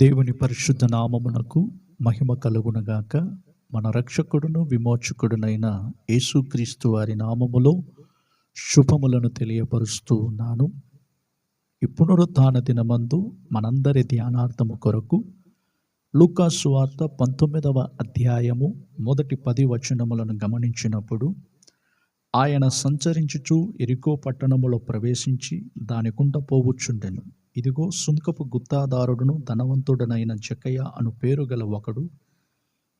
దేవుని పరిశుద్ధ నామమునకు మహిమ కలుగునగాక మన రక్షకుడును విమోచకుడునైన యేసుక్రీస్తు వారి నామములో శుభములను తెలియపరుస్తూ ఉన్నాను. ఈ పునరుత్థాన దినమందు మనందరి ధ్యానార్థము కొరకు లూకాసు వార్త పంతొమ్మిదవ అధ్యాయము మొదటి పది వచనములను గమనించినప్పుడు ఆయన సంచరించుచు ఎరికో పట్టణములో ప్రవేశించి దానికుంట పోవచ్చుండెను ఇదిగో సుంకపు గుత్తాదారుడును ధనవంతుడనైన జకయ్య అను పేరు గల ఒకడు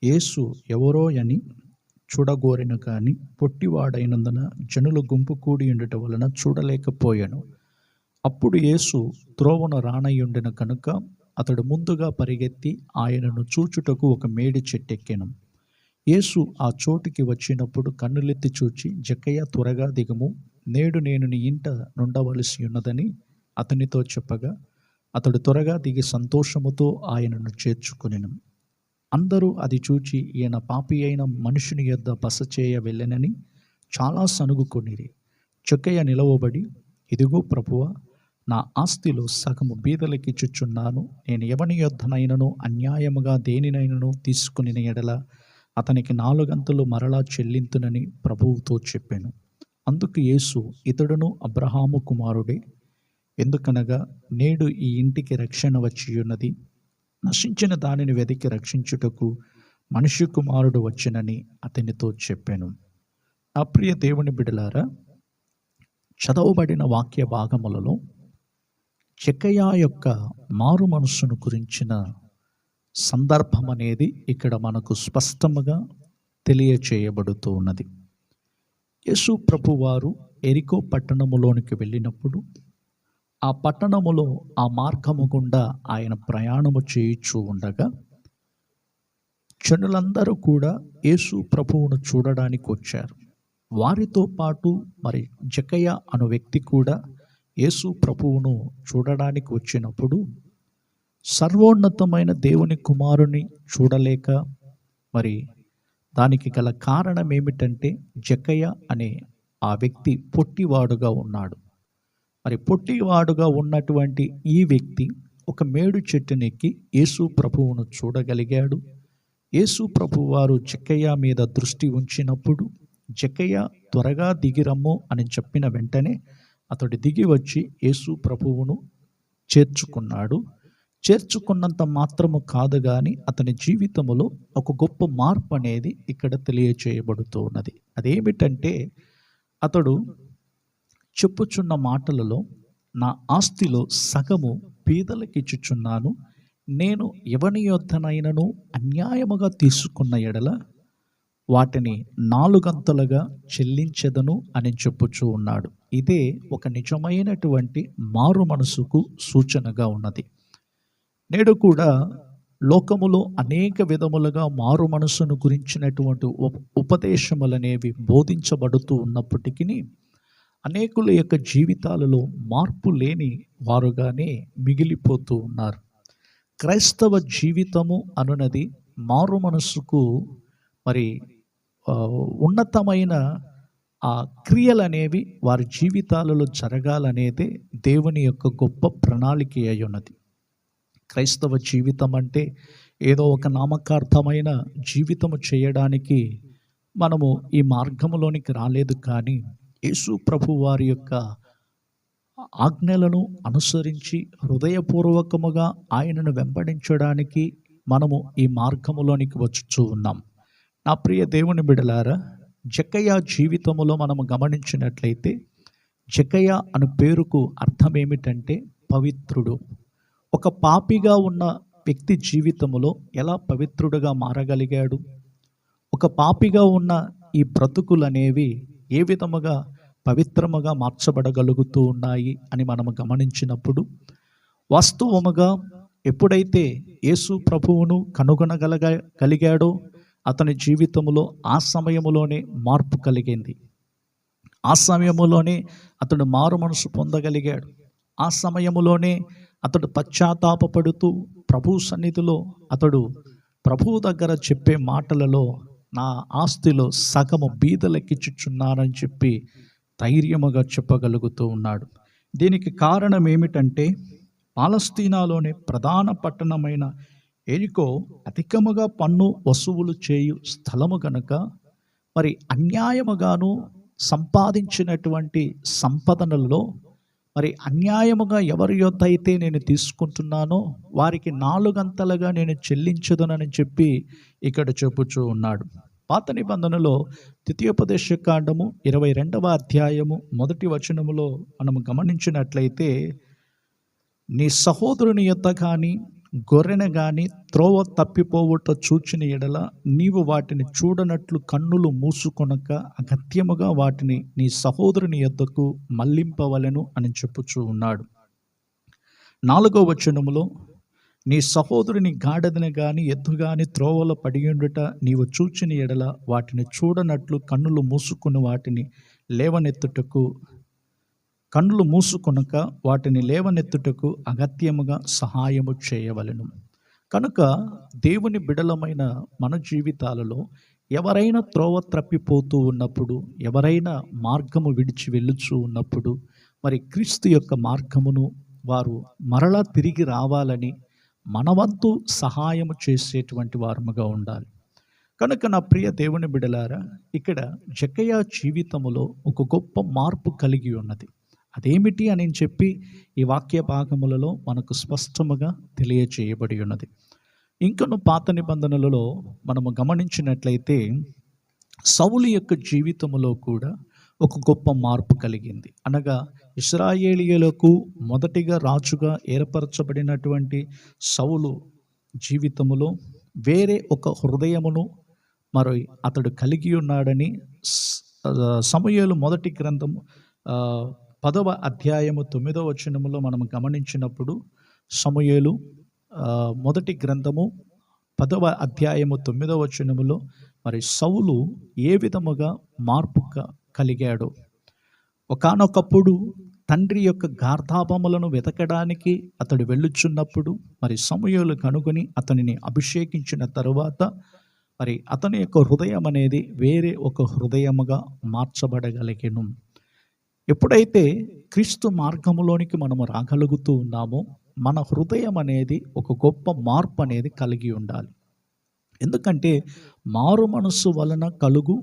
యేసు ఎవరో అని చూడగోరిన కానీ పొట్టివాడైనందున జనులు గుంపు కూడి ఉండట వలన చూడలేకపోయాను. అప్పుడు యేసు త్రోవను రానయ్యుండిన కనుక అతడు ముందుగా పరిగెత్తి ఆయనను చూచుటకు ఒక మేడి చెట్టెక్కాను. యేసు ఆ చోటుకి వచ్చినప్పుడు కన్నులెత్తి చూచి జక్కయ్య త్వరగా దిగము. నేడు నేను నీ ఇంట నుండవలసి ఉన్నదని అతనితో చెప్పగా అతడు త్వరగా దిగి సంతోషముతో ఆయనను చేర్చుకునెను. అందరూ అది చూచి ఈయన పాపి అయిన మనుషుని యొద్ద బస చేయ వెళ్ళనని చాలా సనుగుకొనిరి. చొక్కయ్య నిలవబడి ఇదిగో ప్రభువ నా ఆస్తిలో సగము బీదలకిచ్చుచున్నాను. నేను ఎవని యొద్దనైనను అన్యాయముగా దేనినైనను తీసుకుని ఎడల అతనికి నాలుగంతలు మరలా చెల్లింతునని ప్రభువుతో చెప్పాను. అందుకు యేసు ఇతడును అబ్రహాము కుమారుడే. ఎందుకనగా నేడు ఈ ఇంటికి రక్షణ వచ్చి ఉన్నది నశించిన దానిని వెతికి రక్షించుటకు మనిషి కుమారుడు వచ్చినని అతనితో చెప్పాను. నా ప్రియ దేవుని బిడలారా చదవబడిన వాక్య భాగములలో చెక్కయ్య యొక్క మారు మనస్సును గురించిన సందర్భం అనేది ఇక్కడ మనకు స్పష్టముగా తెలియచేయబడుతూ ఉన్నది. యేసు ప్రభు వారు ఎరికో పట్టణములోనికి వెళ్ళినప్పుడు ఆ పట్టణములో ఆ మార్గము గుండా ఆయన ప్రయాణము చేయించు ఉండగా జనులందరూ కూడా యేసు ప్రభువును చూడడానికి వచ్చారు. వారితో పాటు మరి జకయ్య అను వ్యక్తి కూడా యేసు ప్రభువును చూడడానికి వచ్చినప్పుడు సర్వోన్నతమైన దేవుని కుమారుని చూడలేక మరి దానికి గల కారణం ఏమిటంటే జకయ్య అనే ఆ వ్యక్తి పొట్టివాడుగా ఉన్నాడు. మరి పొట్టివాడుగా ఉన్నటువంటి ఈ వ్యక్తి ఒక మేడు చెట్టునెక్కి యేసు ప్రభువును చూడగలిగాడు. యేసు ప్రభు వారు జక్కయ్య మీద దృష్టి ఉంచినప్పుడు జక్కయ్య త్వరగా దిగిరమ్ము అని చెప్పిన వెంటనే అతడు దిగి వచ్చి యేసు ప్రభువును చేర్చుకున్నాడు. చేర్చుకున్నంత మాత్రము కాదు కానీ అతని జీవితంలో ఒక గొప్ప మార్పు అనేది ఇక్కడ తెలియచేయబడుతూ ఉన్నది అదేమిటంటే అతడు చెప్పుచున్న మాటలలో నా ఆస్తిలో సగము పీదలకిచ్చుచున్నాను. నేను ఎవని యొద్దనైనను అన్యాయముగా తీసుకున్న ఎడల వాటిని నాలుగంతలుగా చెల్లించెదను అని చెప్పుచూ ఉన్నాడు. ఇదే ఒక నిజమైనటువంటి మారు మనసుకు సూచనగా ఉన్నది. నేడు కూడా లోకములో అనేక విధములుగా మారు మనసును గురించినటువంటి ఉప- ఉపదేశములనేవి బోధించబడుతూ ఉన్నప్పటికీ అనేకుల యొక్క జీవితాలలో మార్పు లేని వారుగానే మిగిలిపోతూ ఉన్నారు. క్రైస్తవ జీవితము అనునది మారు మనస్సుకు మరి ఉన్నతమైన ఆ క్రియలు అనేవి వారి జీవితాలలో జరగాలనేదే దేవుని యొక్క గొప్ప ప్రణాళిక అయి ఉన్నది. క్రైస్తవ జీవితం అంటే ఏదో ఒక నామకార్థమైన జీవితము చేయడానికి మనము ఈ మార్గంలోనికి రాలేదు కానీ యేసు ప్రభు వారి యొక్క ఆజ్ఞలను అనుసరించి హృదయపూర్వకముగా ఆయనను వెంబడించడానికి మనము ఈ మార్గములోనికి వచ్చుచూ ఉన్నాం. నా ప్రియ దేవుని బిడలారా జకయ జీవితములో మనము గమనించినట్లయితే జకయ అను పేరుకు అర్థం ఏమిటంటే పవిత్రుడు. ఒక పాపిగా ఉన్న వ్యక్తి జీవితములో ఎలా పవిత్రుడుగా మారగలిగాడు? ఒక పాపిగా ఉన్న ఈ బ్రతుకులనేవి ఏ విధముగా పవిత్రముగా మార్చబడగలుగుతూ ఉన్నాయి అని మనం గమనించినప్పుడు వాస్తవముగా ఎప్పుడైతే యేసు ప్రభువును కనుగొనగలగ కలిగాడో అతని జీవితంలో ఆ సమయములోనే మార్పు కలిగింది. ఆ సమయంలోనే అతడు మారు మనసు పొందగలిగాడు. ఆ సమయంలోనే అతడు పశ్చాత్తాపపడుతూ ప్రభు సన్నిధిలో అతడు ప్రభువు దగ్గర చెప్పే మాటలలో నా ఆస్తిలో సగము బీదలెక్కిచ్చుచున్నానని చెప్పి ధైర్యముగా చెప్పగలుగుతూ ఉన్నాడు. దీనికి కారణం ఏమిటంటే పాలస్తీనాలోని ప్రధాన పట్టణమైన ఎరికో అధికముగా పన్ను వసూలు చేయు స్థలము గనుక మరి అన్యాయముగాను సంపాదించినటువంటి సంపదనల్లో మరి అన్యాయముగా ఎవరి యొద్ అయితే నేను తీసుకుంటున్నానో వారికి నాలుగంతలుగా నేను చెల్లించదునని చెప్పి ఇక్కడ చెప్పుచూ ఉన్నాడు. పాత నిబంధనలో ద్వితీయోపదేశ కాండము ఇరవై రెండవ అధ్యాయము మొదటి వచనములో మనము గమనించినట్లయితే నీ సహోదరుని యొద్ద కానీ గొర్రెన గాని త్రోవ తప్పిపోవుట చూచిన ఎడల నీవు వాటిని చూడనట్లు కన్నులు మూసుకొనక అగత్యముగా వాటిని నీ సహోదరుని యొద్దకు మళ్ళింపవలను అని చెప్పుచూ ఉన్నాడు. నాలుగో వచనములో నీ సహోదరుని గాడిదని గాని ఎద్దు గాని త్రోవలో పడియుండుట నీవు చూచిన ఎడల వాటిని చూడనట్లు కన్నులు మూసుకుని వాటిని లేవనెత్తుటకు కన్నులు మూసుకొనక వాటిని లేవనెత్తుటకు అగత్యముగా సహాయము చేయవలెను. కనుక దేవుని బిడలమైన మన జీవితాలలో ఎవరైనా త్రోవ త్రప్పిపోతూ ఉన్నప్పుడు ఎవరైనా మార్గము విడిచి వెళ్ళుచూ ఉన్నప్పుడు మరి క్రీస్తు యొక్క మార్గమును వారు మరలా తిరిగి రావాలని మనవంతు సహాయము చేసేటువంటి వారముగా ఉండాలి. కనుక నా ప్రియ దేవుని బిడలారా ఇక్కడ జకయా జీవితములో ఒక గొప్ప మార్పు కలిగి ఉన్నది. అదేమిటి అని చెప్పి ఈ వాక్య భాగములలో మనకు స్పష్టముగా తెలియచేయబడి ఉన్నది. ఇంకను పాత నిబంధనలలో మనము గమనించినట్లయితే సౌలు యొక్క జీవితములో కూడా ఒక గొప్ప మార్పు కలిగింది. అనగా ఇస్రాయేలియలకు మొదటిగా రాజుగా ఏర్పరచబడినటువంటి సౌలు జీవితములో వేరే ఒక హృదయమును మరి అతడు కలిగి ఉన్నాడని సమయాలు మొదటి గ్రంథము పదవ అధ్యాయము తొమ్మిదవ వచనములో మనం గమనించినప్పుడు సమయలు మొదటి గ్రంథము పదవ అధ్యాయము తొమ్మిదవ వచనములో మరి సౌలు ఏ విధముగా మార్పు కలిగాడు. ఒకనొకప్పుడు తండ్రి యొక్క గార్ధాపములను వెతకడానికి అతడు వెళ్ళుచున్నప్పుడు మరి సమయాలు కనుగొని అతనిని అభిషేకించిన తరువాత మరి అతని యొక్క హృదయం అనేది వేరే ఒక హృదయముగా మార్చబడగలిగెను. ఎప్పుడైతే క్రీస్తు మార్గములోనికి మనము రాగలుగుతూ ఉన్నామో మన హృదయం అనేది ఒక గొప్ప మార్పు అనేది కలిగి ఉండాలి. ఎందుకంటే మారు మనస్సు వలన కలుగు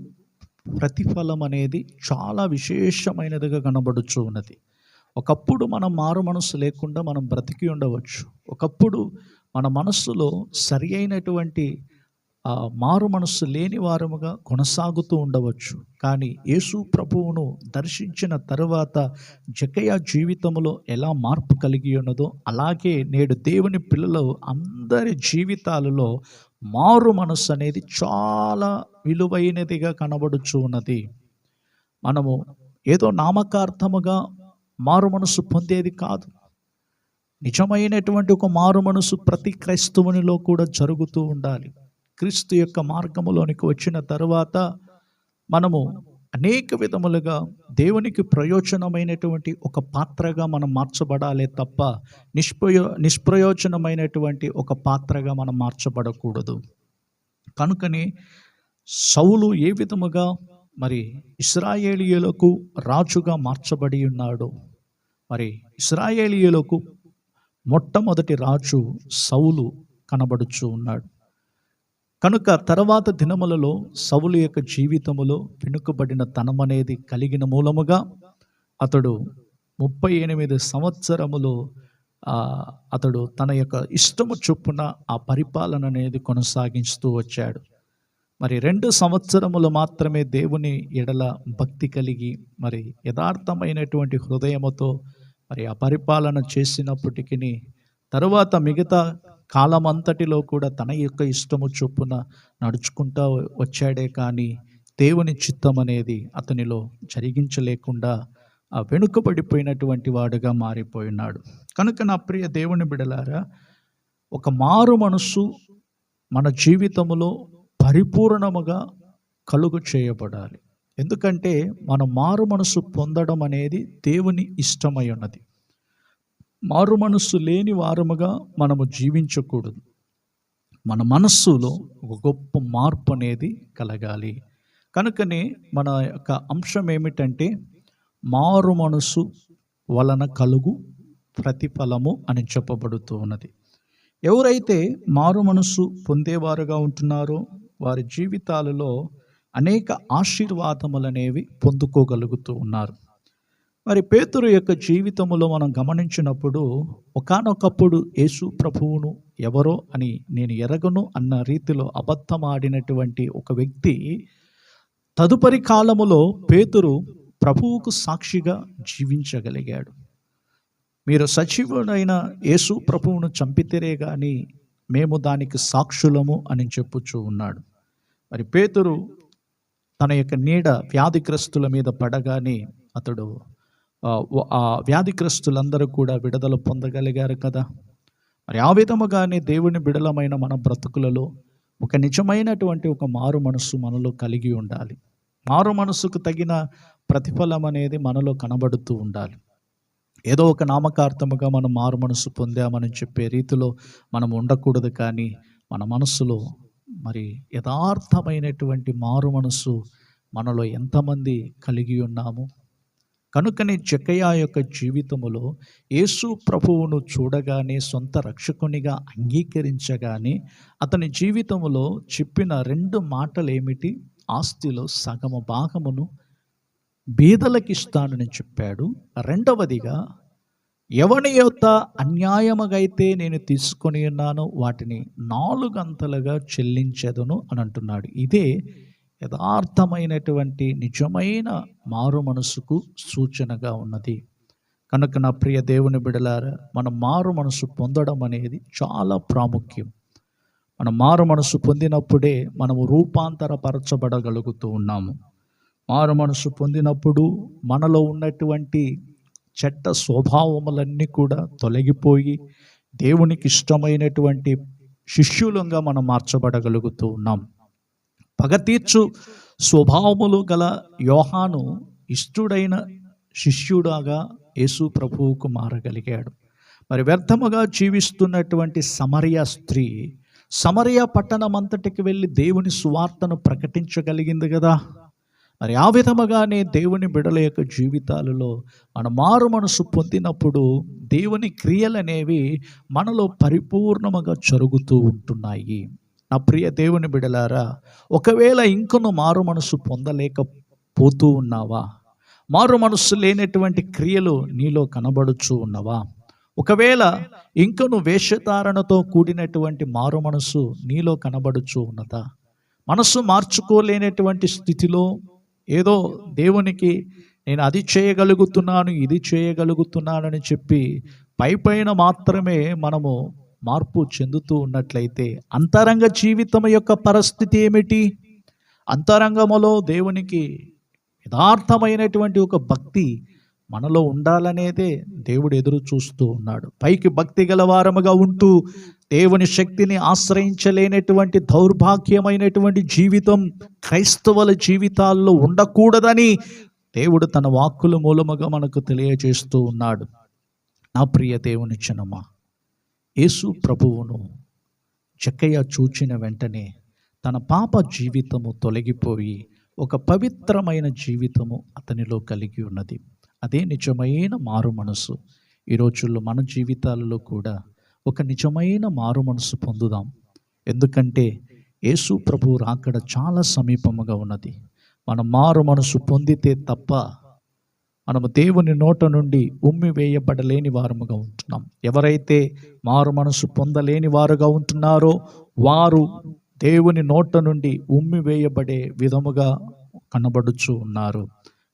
ప్రతిఫలం అనేది చాలా విశేషమైనదిగా కనబడుచు ఉన్నది. ఒకప్పుడు మనం మారు మనస్సు లేకుండా మనం బ్రతికి ఉండవచ్చు. ఒకప్పుడు మన మనస్సులో సరి అయినటువంటి మారు మనస్సు లేని వారముగా కొనసాగుతూ ఉండవచ్చు. కానీ యేసు ప్రభువును దర్శించిన తరువాత జకయ జీవితంలో ఎలా మార్పు కలిగి ఉన్నదో అలాగే నేడు దేవుని పిల్లలు అందరి జీవితాలలో మారు మనస్సు అనేది చాలా విలువైనదిగా కనబడుచు ఉన్నది. మనము ఏదో నామకార్థముగా మారు మనసు పొందేది కాదు. నిజమైనటువంటి ఒక మారు మనసు ప్రతి క్రైస్తవునిలో కూడా జరుగుతూ ఉండాలి. క్రీస్తు యొక్క మార్గములోనికి వచ్చిన తర్వాత మనము అనేక విధములుగా దేవునికి ప్రయోజనమైనటువంటి ఒక పాత్రగా మనం మార్చబడాలి తప్ప నిష్ప్రయో నిష్ప్రయోజనమైనటువంటి ఒక పాత్రగా మనం మార్చబడకూడదు. కనుకని సౌలు ఏ విధముగా మరి ఇస్రాయేలీయులకు రాజుగా మార్చబడి ఉన్నాడు మరి ఇస్రాయేలీయులకు మొట్టమొదటి రాజు సౌలు కనబడుచు ఉన్నాడు. కనుక తర్వాత దినములలో సవులు యొక్క జీవితములో వెనుకబడిన తనమనేది కలిగిన మూలముగా అతడు ముప్పై ఎనిమిది సంవత్సరములో అతడు తన యొక్క ఇష్టము చొప్పున ఆ పరిపాలన అనేది కొనసాగిస్తూ వచ్చాడు. మరి రెండు సంవత్సరములు మాత్రమే దేవుని ఎడల భక్తి కలిగి మరి యథార్థమైనటువంటి హృదయముతో మరి ఆ పరిపాలన చేసినప్పటికీ తరువాత మిగతా కాలమంతటిలో కూడా తన యొక్క ఇష్టము చొప్పున నడుచుకుంటా వచ్చాడే కానీ దేవుని చిత్తం అనేది అతనిలో జరిగించలేకుండా ఆ వెనుకబడిపోయినటువంటి వాడుగా మారిపోయినాడు. కనుక నా ప్రియ దేవుని బిడలారా ఒక మారు మనస్సు మన జీవితంలో పరిపూర్ణముగా కలుగు చేయబడాలి. ఎందుకంటే మన మారు మనసు పొందడం అనేది దేవుని ఇష్టమై ఉన్నది. మారు మనస్సు లేని వారముగా మనము జీవించకూడదు. మన మనస్సులో ఒక గొప్ప మార్పు అనేది కలగాలి. కనుకనే మన యొక్క అంశం ఏమిటంటే మారు మనసు వలన కలుగు ప్రతిఫలము అని చెప్పబడుతూ ఉన్నది. ఎవరైతే మారు మనసు పొందేవారుగా ఉంటున్నారో వారి జీవితాలలో అనేక ఆశీర్వాదములు అనేవి పొందుకోగలుగుతూ ఉన్నారు. మరి పేతురు యొక్క జీవితంలో మనం గమనించినప్పుడు ఒకానొకప్పుడు యేసు ప్రభువును ఎవరో అని నేను ఎరగను అన్న రీతిలో అబద్ధమాడినటువంటి ఒక వ్యక్తి తదుపరి కాలములో పేతురు ప్రభువుకు సాక్షిగా జీవించగలిగాడు. మీరు సచివుడైన యేసు ప్రభువును చంపితేరే కానీ మేము దానికి సాక్షులము అని చెప్పుచూ ఉన్నాడు. మరి పేతురు తన యొక్క నీడ వ్యాధిగ్రస్తుల మీద పడగానే అతడు ఆ, వ్యాధిగ్రస్తులందరూ కూడా విడుదల పొందగలిగారు కదా. మరి ఆ విధముగానే దేవుని బిడలమైన మన బ్రతుకులలో ఒక నిజమైనటువంటి ఒక మారు మనస్సు మనలో కలిగి ఉండాలి. మారు మనస్సుకు తగిన ప్రతిఫలం అనేది మనలో కనబడుతూ ఉండాలి. ఏదో ఒక నామకార్థముగా మనం మారు మనసు పొందామని చెప్పే రీతిలో మనం ఉండకూడదు కానీ మన మనస్సులో మరి యథార్థమైనటువంటి మారు మనసు మనలో ఎంతమంది కలిగి ఉన్నాము? కనుకనే జకయ్య యొక్క జీవితములో యేసు ప్రభువును చూడగానే సొంత రక్షకునిగా అంగీకరించగానే అతని జీవితంలో చెప్పిన రెండు మాటలు ఏమిటి ఆస్తిలో సగము భాగమును బీదలకు ఇస్తానని చెప్పాడు. రెండవదిగా ఎవని యొక్క అన్యాయముగైతే నేను తీసుకొని ఉన్నానో వాటిని నాలుగంతలుగా చెల్లించదును అని అంటున్నాడు. ఇదే యథార్థమైనటువంటి నిజమైన మారు మనసుకు సూచనగా ఉన్నది. కనుక నా ప్రియ దేవుని బిడలారా మన మారు మనసు పొందడం అనేది చాలా ప్రాముఖ్యం. మన మారు మనసు పొందినప్పుడే మనము రూపాంతరపరచబడగలుగుతూ ఉన్నాము. మారు మనసు పొందినప్పుడు మనలో ఉన్నటువంటి చెడ్డ స్వభావములన్నీ కూడా తొలగిపోయి దేవునికి ఇష్టమైనటువంటి శిష్యులంగా మనం మార్చబడగలుగుతూ ఉన్నాం. పగతీర్చు స్వభావములు గల యోహాను ఇష్టుడైన శిష్యుడాగా యేసు ప్రభువుకు మారగలిగాడు. మరి వ్యర్థముగా జీవిస్తున్నటువంటి సమరయ స్త్రీ సమరయ పట్టణం అంతటికి వెళ్ళి దేవుని సువార్తను ప్రకటించగలిగింది కదా? మరి ఆ విధముగానే దేవుని బిడల యొక్క జీవితాలలో మన మారు మనసు పొందినప్పుడు దేవుని క్రియలనేవి మనలో పరిపూర్ణముగా జరుగుతూ ఉంటున్నాయి. నా ప్రియ దేవుని బిడలారా ఒకవేళ ఇంకను మారు మనసు పొందలేకపోతూ ఉన్నావా? మారు మనస్సు లేనటువంటి క్రియలు నీలో కనబడుచు ఉన్నవా? ఒకవేళ ఇంకను వేషధారణతో కూడినటువంటి మారు మనసు నీలో కనబడుచు ఉన్నదా? మనస్సు మార్చుకోలేనటువంటి స్థితిలో ఏదో దేవునికి నేను అది చేయగలుగుతున్నాను ఇది చేయగలుగుతున్నానని చెప్పి పై పైన మాత్రమే మనము మార్పు చెందుతూ ఉన్నట్లయితే అంతరంగ జీవితం యొక్క పరిస్థితి ఏమిటి? అంతరంగములో దేవునికి యథార్థమైనటువంటి ఒక భక్తి మనలో ఉండాలనేదే దేవుడు ఎదురు చూస్తూ ఉన్నాడు. పైకి భక్తి గలవారముగా ఉంటూ దేవుని శక్తిని ఆశ్రయించలేనటువంటి దౌర్భాగ్యమైనటువంటి జీవితం క్రైస్తవుల జీవితాల్లో ఉండకూడదని దేవుడు తన వాక్కుల మూలముగా మనకు తెలియజేస్తూ ఉన్నాడు. నా ప్రియ దేవుని జనమా యేసు ప్రభువును చెక్కయ్య చూచిన వెంటనే తన పాప జీవితము తొలగిపోయి ఒక పవిత్రమైన జీవితము అతనిలో కలిగి ఉన్నది. అదే నిజమైన మారు మనసు ఈ రోజుల్లో మన జీవితాలలో కూడా ఒక నిజమైన మారు మనసు పొందుదాం. ఎందుకంటే యేసు ప్రభు రాకడ చాలా సమీపముగా ఉన్నది. మనం మారు మనసు పొందితే తప్ప మనము దేవుని నోట నుండి ఉమ్మి వేయబడలేని వారముగా ఉంటున్నాం. ఎవరైతే మారు మనసు పొందలేని వారుగా ఉంటున్నారో వారు దేవుని నోట నుండి ఉమ్మి వేయబడే విధముగా కనబడుచు ఉన్నారు.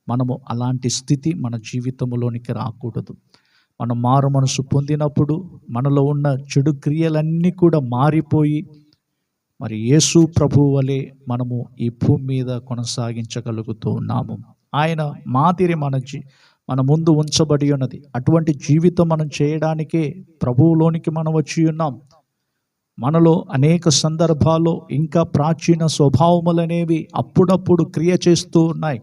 మనము అలాంటి స్థితి మన జీవితంలోనికి రాకూడదు. మనం మారు మనసు పొందినప్పుడు మనలో ఉన్న చెడు క్రియలన్నీ కూడా మారిపోయి మరి యేసు ప్రభు వలె మనము ఈ భూమి మీద కొనసాగించగలుగుతూ ఉన్నాము. ఆయన మాదిరి మన జీ మన ముందు ఉంచబడి ఉన్నది. అటువంటి జీవితం మనం చేయడానికే ప్రభువులోనికి మనం వచ్చి ఉన్నాం. మనలో అనేక సందర్భాల్లో ఇంకా ప్రాచీన స్వభావములనేవి అప్పుడప్పుడు క్రియ చేస్తూ ఉన్నాయి.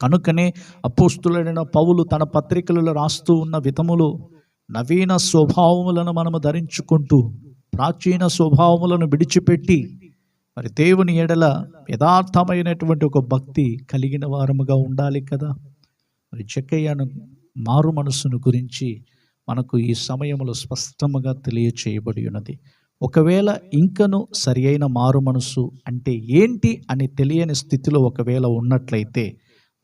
కనుకనే అపోస్తులైన పౌలు తన పత్రికలలో రాస్తూ ఉన్న విధములు నవీన స్వభావములను మనము ధరించుకుంటూ ప్రాచీన స్వభావములను విడిచిపెట్టి మరి దేవుని ఎడల యథార్థమైనటువంటి ఒక భక్తి కలిగిన వారముగా ఉండాలి కదా. మరి చెక్కయ్యను మారు మనస్సును గురించి మనకు ఈ సమయంలో స్పష్టముగా తెలియచేయబడి ఉన్నది ఒకవేళ ఇంకను సరి అయిన మారు మనసు అంటే ఏంటి అని తెలియని స్థితిలో ఒకవేళ ఉన్నట్లయితే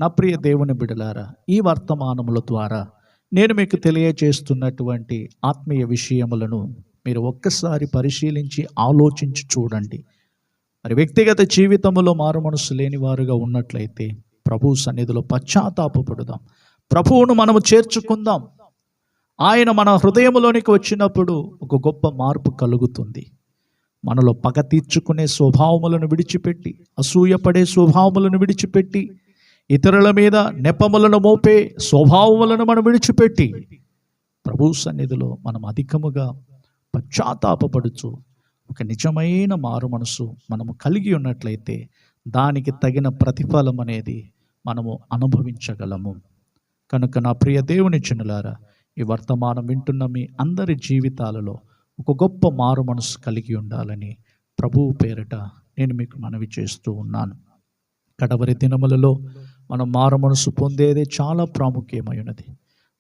నా ప్రియ దేవుని బిడలారా ఈ వర్తమానముల ద్వారా నేను మీకు తెలియచేస్తున్నటువంటి ఆత్మీయ విషయములను మీరు ఒక్కసారి పరిశీలించి ఆలోచించి చూడండి. మరి వ్యక్తిగత జీవితంలో మారు మనసు లేని వారుగా ఉన్నట్లయితే ప్రభు సన్నిధిలో పశ్చాత్తాపడుదాం ప్రభువును మనము చేర్చుకుందాం. ఆయన మన హృదయంలోనికి వచ్చినప్పుడు ఒక గొప్ప మార్పు కలుగుతుంది. మనలో పగ తీర్చుకునే స్వభావములను విడిచిపెట్టి అసూయపడే స్వభావములను విడిచిపెట్టి ఇతరుల మీద నెపములను మోపే స్వభావములను మనం విడిచిపెట్టి ప్రభు సన్నిధిలో మనం అధికముగా పశ్చాత్తాపపడుచు ఒక నిజమైన మారు మనసు మనము కలిగి ఉన్నట్లయితే దానికి తగిన ప్రతిఫలం అనేది మనము అనుభవించగలము. కనుక నా ప్రియ దేవుని చిన్నులారా ఈ వర్తమానం వింటున్న మీ అందరి జీవితాలలో ఒక గొప్ప మారు మనసు కలిగి ఉండాలని ప్రభువు పేరట నేను మీకు మనవి చేస్తూ ఉన్నాను. కడవరి దినములలో మనం మారు మనసు పొందేదే చాలా ప్రాముఖ్యమైనది.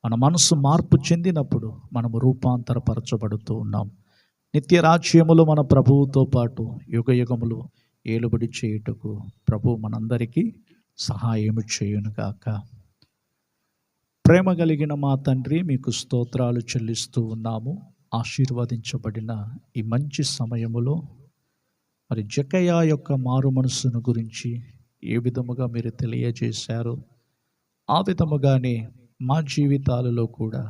మన మనసు మార్పు చెందినప్పుడు మనము రూపాంతరపరచబడుతూ ఉన్నాం. నిత్య రాజ్యములు మన ప్రభువుతో పాటు యుగ యుగములు ఏలుబడి చేయుటకు ప్రభు మనందరికీ సహాయము చేయునుగాక ప్రేమ కలిగిన మా తండ్రి మీకు స్తోత్రాలు చెల్లిస్తూ ఉన్నాము. ఆశీర్వదించబడిన ఈ మంచి సమయములో మరి జకయా యొక్క మారు మనస్సును గురించి ఏ విధముగా మీరు తెలియజేశారో ఆ విధముగానే మా జీవితాలలో కూడా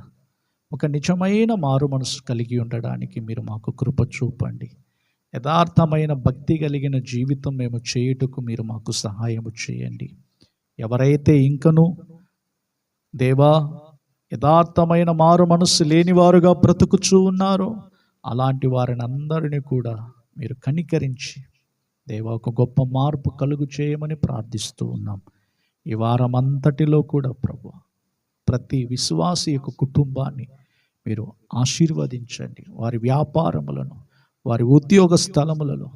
ఒక నిజమైన మారు మనసు కలిగి ఉండడానికి మీరు మాకు కృప చూపండి. యథార్థమైన భక్తి కలిగిన జీవితం మేము చేయుటకు మీరు మాకు సహాయము చేయండి. ఎవరైతే ఇంకను దేవా యథార్థమైన మారు మనస్సు లేనివారుగా బ్రతుకుచూ ఉన్నారో అలాంటి వారిని అందరినీ కూడా మీరు కనికరించి దేవా ఒక గొప్ప మార్పు కలుగు చేయమని ప్రార్థిస్తూ ఉన్నాం. ఈ వారం అంతటిలో కూడా ప్రభు ప్రతి విశ్వాసి యొక్క కుటుంబాన్ని మీరు ఆశీర్వదించండి. వారి వ్యాపారములను వారి ఉద్యోగ స్థలములలో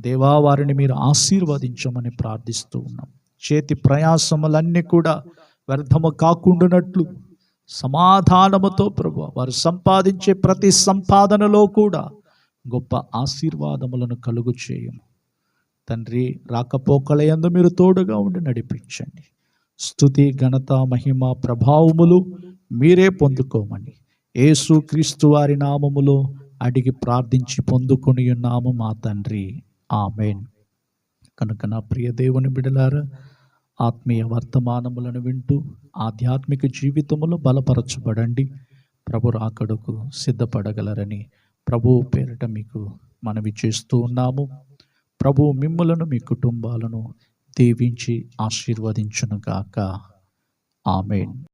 దేవా వారిని మీరు ఆశీర్వదించమని ప్రార్థిస్తూ ఉన్నాం. చేతి ప్రయాసములన్నీ కూడా వ్యర్థము కాకుండానట్లు సమాధానముతో ప్రభు వారు సంపాదించే ప్రతి సంపాదనలో కూడా గొప్ప ఆశీర్వాదములను కలుగు చేయము. తండ్రి రాకపోకలయందు మీరు తోడుగా ఉండి నడిపించండి. స్థుతి ఘనత మహిమ ప్రభావములు మీరే పొందుకోమని యేసు క్రీస్తు వారి నామములో అడిగి ప్రార్థించి పొందుకొని ఉన్నాము మా తండ్రి. ఆమెన్. కనుక నా ప్రియ దేవుని బిడలారా ఆత్మీయ వర్తమానములను వింటూ ఆధ్యాత్మిక జీవితములో బలపరచబడండి. ప్రభు రాకడకు సిద్ధపడగలరని ప్రభువు పేరిట మీకు మనవి చేస్తూ ఉన్నాము. ప్రభు మిమ్ములను మీ కుటుంబాలను దీవించి ఆశీర్వదించునుగాక ఆమెన్.